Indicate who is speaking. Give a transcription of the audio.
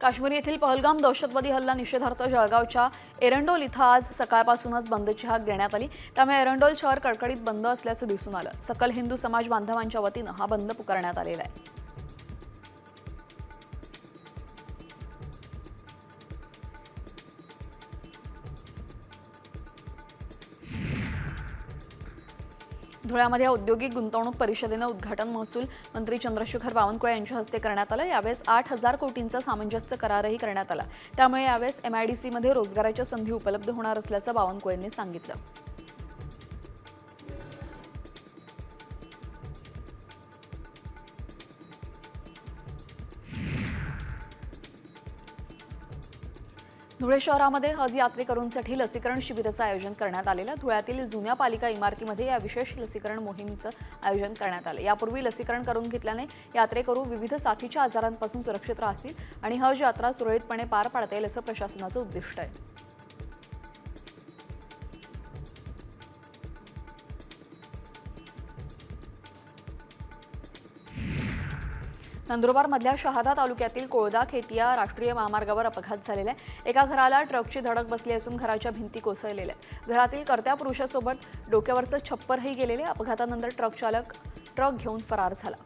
Speaker 1: काश्मीर येथील पहलगाम दहशतवादी हल्ला निषेधार्थ जळगावच्या एरंडोल इथं आज सकाळपासूनच बंदची हाक देण्यात आली. त्यामुळे एरंडोल शहर कडकडीत बंद असल्याचं दिसून आलं. सकल हिंदू समाज बांधवांच्या वतीनं हा बंद पुकारण्यात आलेला आहे. धुळ्यामध्ये औद्योगिक गुंतवणूक परिषदेनं उद्घाटन महसूल मंत्री चंद्रशेखर बावनकुळे यांच्या हस्ते करण्यात आलं. यावेळेस आठ हजार कोटींचा सामंजस्य करारही करण्यात आला. त्यामुळे यावेळेस एमआयडीसीमध्ये रोजगाराच्या संधी उपलब्ध होणार असल्याचं बावनकुळेंनी सांगितलं. धुळे शहरामध्ये हज यात्रेकरूंसाठी लसीकरण शिबिराचं आयोजन करण्यात आलेलं धुळ्यातील जुन्या पालिका इमारतीमध्ये या विशेष लसीकरण मोहिमेचं आयोजन करण्यात आलं यापूर्वी लसीकरण करून घेतल्याने यात्रेकरू विविध साथीच्या आजारांपासून सुरक्षित राहतील आणि हज यात्रा सुरळीतपणे पार पाडता येईल असं प्रशासनाचं उद्दिष्ट आहे. नंदुरबारमधल्या शहादा तालुक्यातील कोळदा खेतिया राष्ट्रीय महामार्गावर अपघात झालेला आहे. एका घराला ट्रकची धडक बसली असून घराच्या भिंती कोसळलेल्या आहेत. घरातील कर्त्या पुरुषासोबत डोक्यावरचं छप्परही गेलेले अपघातानंतर ट्रक चालक ट्रक घेऊन फरार झाला.